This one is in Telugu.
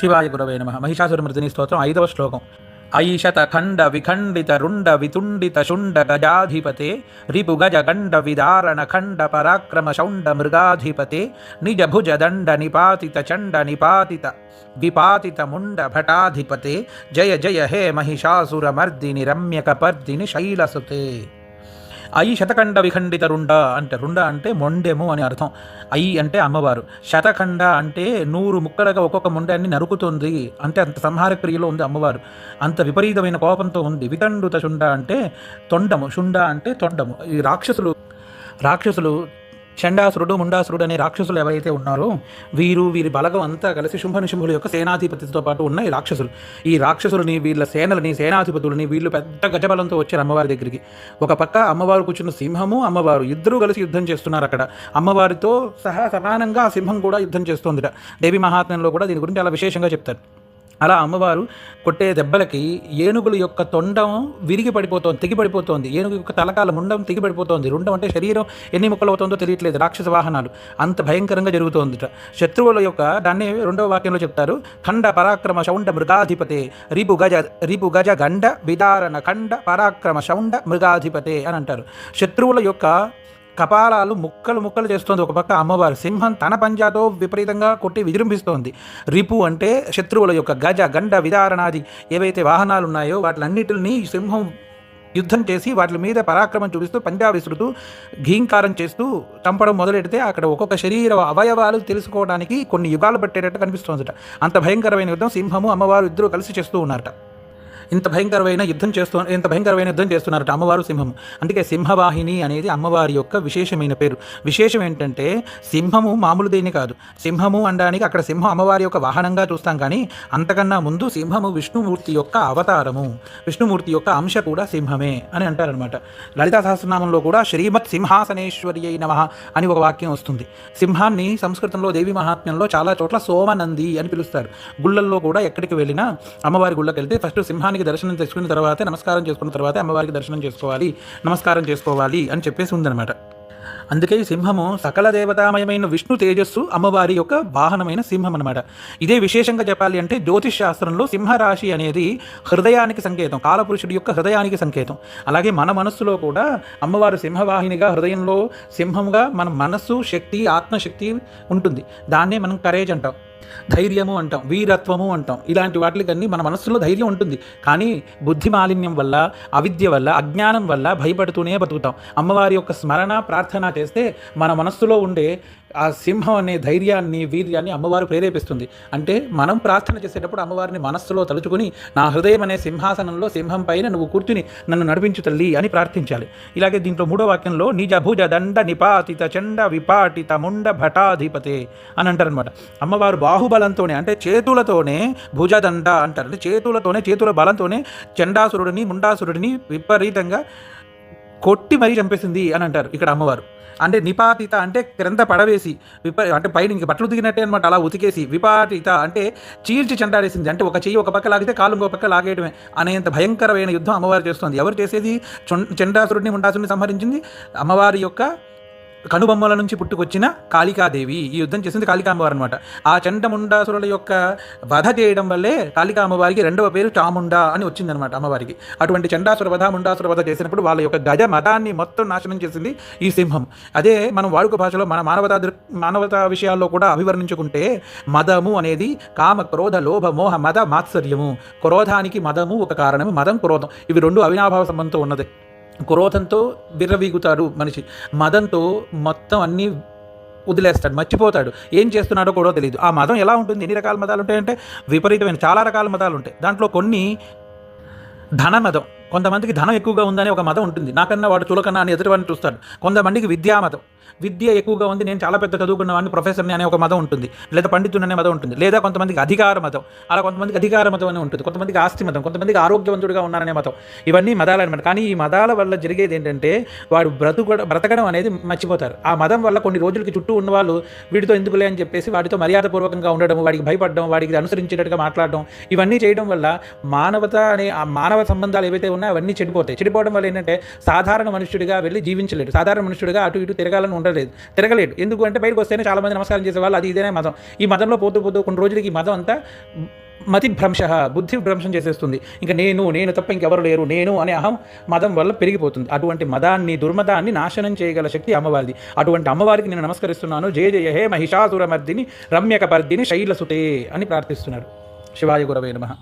శివాయ గురవే నమ. మహిషాసురమృతిని స్తోత్రం ఐదవ శ్లోకం. ఐషత ఖండ విఖండిత రుండ వితుండిత శుండ గజాధిపతే రిపు గజ గండ విదారణ ఖండ పరాక్రమ శౌండ మృగాధిపతే నిజ భుజ దండ నిపాతిత చండ నిపాతిత విపాతిత ముండ భటాధిపతే జయ జయ హే మహిషాసురమర్దిని రమ్యకపర్దిని శైలసుతే. ఐ శతఖండ విఖండిత రుండ అంటే రుండ అంటే మొండెము అని అర్థం. ఐ అంటే అమ్మవారు. శతఖండ అంటే నూరు ముక్కలుగా ఒక్కొక్క మొండాన్ని నరుకుతుంది. అంటే అంత సంహార క్రియలో ఉంది అమ్మవారు. అంత విపరీతమైన కోపంతో ఉంది. వితండుత శుండ అంటే తొండము. శుండ అంటే తొండము. ఈ రాక్షసులు రాక్షసులు చండాసురుడు ముండాసురుడు అనే రాక్షసులు ఎవరైతే ఉన్నారో వీరు వీరి బలగం అంతా కలిసి శుంభనిశుంభుల యొక్క సేనాధిపతితో పాటు ఉన్న ఈ రాక్షసులు. ఈ రాక్షసులని వీళ్ళ సేనలని సేనాధిపతులని వీళ్ళు పెద్ద గజబలంతో వచ్చారు అమ్మవారి దగ్గరికి. ఒక పక్క అమ్మవారు కూర్చున్న సింహము అమ్మవారు ఇద్దరూ కలిసి యుద్ధం చేస్తున్నారు అక్కడ. అమ్మవారితో సహా సమానంగా ఆ సింహం కూడా యుద్ధం చేస్తోందిట. దేవి మహాత్మ్యంలో కూడా దీని గురించి చాలా విశేషంగా చెప్తారు. అలా అమ్మవారు కొట్టే దెబ్బలకి ఏనుగుల యొక్క తొండం విరిగి పడిపోతుంది తెగి ఏనుగు యొక్క తలకాల ముండం తెగి పడిపోతోంది. రుండం అంటే శరీరం ఎన్ని ముక్కలు అవుతుందో తెలియట్లేదు. రాక్షస వాహనాలు అంత భయంకరంగా జరుగుతోందిట. శత్రువుల యొక్క దాన్ని రెండవ వాక్యంలో చెప్తారు. ఖండ పరాక్రమ శౌండ మృగాధిపతే. రిపు గజ రిపు గజ గండ విదారణ ఖండ పరాక్రమ శౌండ మృగాధిపతే అని అంటారు. శత్రువుల యొక్క కపాలాలు ముక్కలు ముక్కలు చేస్తోంది. ఒక పక్క అమ్మవారు సింహం తన పంజాతో విపరీతంగా కొట్టి విజృంభిస్తోంది. రిపు అంటే శత్రువుల యొక్క గజ గండ విదారణాది ఏవైతే వాహనాలు ఉన్నాయో వాటిలన్నిటిని సింహం యుద్ధం చేసి వాటి మీద పరాక్రమం చూపిస్తూ పంజా విసురుతూ ఘీంకారం చేస్తూ చంపడం మొదలెడితే అక్కడ ఒక్కొక్క శరీర అవయవాలు తెలుసుకోవడానికి కొన్ని యుగాలు పట్టేటట్టు కనిపిస్తోందట. అంత భయంకరమైన యుద్ధం సింహము అమ్మవారు ఇద్దరు కలిసి చేస్తూ ఉన్నారట. ఇంత భయంకరమైన యుద్ధం చేస్తూ ఇంత భయంకరమైన యుద్ధం చేస్తున్నారట అమ్మవారు సింహం. అందుకే సింహవాహిని అనేది అమ్మవారి యొక్క విశేషమైన పేరు. విశేషం ఏంటంటే సింహము మామూలు దేని కాదు. సింహము అనడానికి అక్కడ సింహం అమ్మవారి యొక్క వాహనంగా చూస్తాం కానీ అంతకన్నా ముందు సింహము విష్ణుమూర్తి యొక్క అవతారము. విష్ణుమూర్తి యొక్క అంశ కూడా సింహమే అని అంటారనమాట లలితా సహస్రనామంలో కూడా శ్రీమత్ సింహాసనేశ్వరి అయిన అని ఒక వాక్యం వస్తుంది. సింహాన్ని సంస్కృతంలో దేవి మహాత్మ్యంలో చాలా చోట్ల సోమనంది అని పిలుస్తారు. గుళ్ళల్లో కూడా ఎక్కడికి వెళ్ళినా అమ్మవారి గుళ్ళకి వెళ్తే ఫస్ట్ సింహానికి దర్శనం తెచ్చుకున్న తర్వాత నమస్కారం చేసుకున్న తర్వాత అమ్మవారికి దర్శనం చేసుకోవాలి నమస్కారం చేసుకోవాలి అని చెప్పేసి ఉందన్నమాట. అందుకే సింహము సకల దేవతామయమైన విష్ణు తేజస్సు అమ్మవారి యొక్క వాహనమైన సింహం అనమాట ఇదే విశేషంగా చెప్పాలి అంటే జ్యోతిష్ శాస్త్రంలో సింహరాశి అనేది హృదయానికి సంకేతం కాలపురుషుడి యొక్క హృదయానికి సంకేతం. అలాగే మన మనస్సులో కూడా అమ్మవారు సింహవాహినిగా హృదయంలో సింహంగా మన మనస్సు శక్తి ఆత్మశక్తి ఉంటుంది. దాన్నే మనం కరేజ్ అంటాం. ధైర్యము అంటాం వీరత్వము అంటాం. ఇలాంటి వాటికన్నీ మన మనస్సులో ధైర్యం ఉంటుంది. కానీ బుద్ధి మాలిన్యం వల్ల అవిద్య వల్ల అజ్ఞానం వల్ల భయపడుతూనే బతుకుతాం. అమ్మవారి యొక్క స్మరణ ప్రార్థన చేస్తే మన మనస్సులో ఉండే ఆ సింహం అనే ధైర్యాన్ని వీర్యాన్ని అమ్మవారు ప్రేరేపిస్తుంది. అంటే మనం ప్రార్థన చేసేటప్పుడు అమ్మవారిని మనస్సులో తలుచుకుని నా హృదయం అనే సింహాసనంలో సింహం పైన నువ్వు కూర్చుని నన్ను నడిపించు తల్లి అని ప్రార్థించాలి. ఇలాగే దీంట్లో మూడో వాక్యంలో నిజ భుజ దండ నిపాతిత చండ విపాటిత ముండ భటాధిపతే అని అంటారనమాట అమ్మవారు బాహుబలంతోనే అంటే చేతులతోనే భుజదండ అంటారు. అంటే చేతులతోనే చేతుల బలంతోనే చండాసురుడిని ముండాసురుడిని విపరీతంగా కొట్టి మరీ చంపేసింది అని అంటారు ఇక్కడ అమ్మవారు. అంటే నిపాతిత అంటే క్రింద పడవేసి విప అంటే పైన ఇంక బట్టలు ఉతికినట్టే అనమాట అలా ఉతికేసి విపాటిత అంటే చీల్చి చెండాడేసింది. అంటే ఒక చెయ్యి ఒక పక్క లాగితే కాలు ఇంకో పక్క లాగేయడమే. అనేంత భయంకరమైన యుద్ధం అమ్మవారు చేస్తుంది. ఎవరు చేసేది? చొం- చండాసురుడిని ముండాసురుడిని సంహరించింది? అమ్మవారి యొక్క కనుబొమ్మల నుంచి పుట్టుకొచ్చిన కాళికాదేవి ఈ యుద్ధం చేసింది కాళికా అమ్మవారు అనమాట ఆ చండముండాసురుల యొక్క వధ చేయడం వల్లే కాళికా అమ్మవారికి రెండవ పేరు చాముండా అని వచ్చిందనమాట అమ్మవారికి. అటువంటి చండాసుర వధ ముండాసుర వధ చేసినప్పుడు వాళ్ళ యొక్క గజ మతాన్ని మొత్తం నాశనం చేసింది ఈ సింహం. అదే మనం వాడుక భాషలో మన మానవతా దృ మానవతా విషయాల్లో కూడా అభివర్ణించుకుంటే మదము అనేది కామ క్రోధ లోభ మోహ మద మాత్సర్యము. క్రోధానికి మదము ఒక కారణము మదం క్రోధం. ఇవి రెండు అవినాభావ సంబంధంతో ఉన్నది. క్రోధంతో బిర్రవీగుతాడు మనిషి. మదంతో మొత్తం అన్నీ వదిలేస్తాడు మర్చిపోతాడు. ఏం చేస్తున్నాడో కూడా తెలియదు ఆ మతం ఎలా ఉంటుంది? ఎన్ని రకాల మతాలు ఉంటాయంటే? విపరీతమైన చాలా రకాల మతాలు ఉంటాయి. దాంట్లో కొన్ని ధన మతం కొంతమందికి ధనం ఎక్కువగా ఉందని ఒక మతం ఉంటుంది. నాకన్నా వాడు చులకన్నా అని ఎదుటివాడిని చూస్తాడు. కొంతమందికి విద్యా మతం విద్య ఎక్కువగా ఉంది నేను చాలా పెద్ద చదువుకున్న వాడిని ప్రొఫెసర్ని అనే ఒక మతం ఉంటుంది. లేదా పండితుని అనే మతం ఉంటుంది. లేదా కొంతమందికి అధికార మతం అలా కొంతమందికి అధికార మతం అని ఉంటుంది. కొంతమందికి ఆస్తి మతం కొంతమందికి ఆరోగ్యవంతుడిగా ఉన్నారనే మతం ఇవన్నీ మతాలు అనమాట కానీ ఈ మతాల వల్ల జరిగేది ఏంటంటే వాడు బ్రతుక బ్రతకడం అనేది మర్చిపోతారు. ఆ మతం వల్ల కొన్ని రోజులకి చుట్టూ ఉన్న వాళ్ళు వీడితో ఎందుకులే అని చెప్పేసి వాడితో మర్యాదపూర్వకంగా ఉండడం వాడికి భయపడడం వాడికి అనుసరించేటట్టుగా మాట్లాడడం ఇవన్నీ చేయడం వల్ల మానవత అనే ఆ మానవ సంబంధాలు ఏవైతే ఉన్నాయో అవన్నీ చెడిపోతాయి. చెడిపోవడం వల్ల ఏంటంటే సాధారణ మనుషుడిగా వెళ్ళి జీవించలేడు. సాధారణ మనుషుడిగా అటు ఇటు తిరగాలని ఉండలేదు. తిరగలేడు ఎందుకు అంటే బయటకు వస్తేనే చాలా మంది నమస్కారం చేసేవాళ్ళు. అది ఇదేనే మతం. ఈ మతంలో పోతూ పోతూ కొన్ని రోజులకి ఈ మతం అంతా మతి భ్రంశ బుద్ధి భ్రంశం చేసేస్తుంది. ఇంకా నేను నేను తప్ప ఇంకెవరు లేరు. నేను అనే అహం మతం వల్ల పెరిగిపోతుంది. అటువంటి మదాన్ని దుర్మదాన్ని నాశనం చేయగల శక్తి అమ్మవారిది. అటువంటి అమ్మవారికి నేను నమస్కరిస్తున్నాను. జయ జయ హే మహిషాసురమర్దిని రమ్యకపర్దిని శైలసుతే అని ప్రార్థిస్తున్నారు. శివాయ గురవే నమ.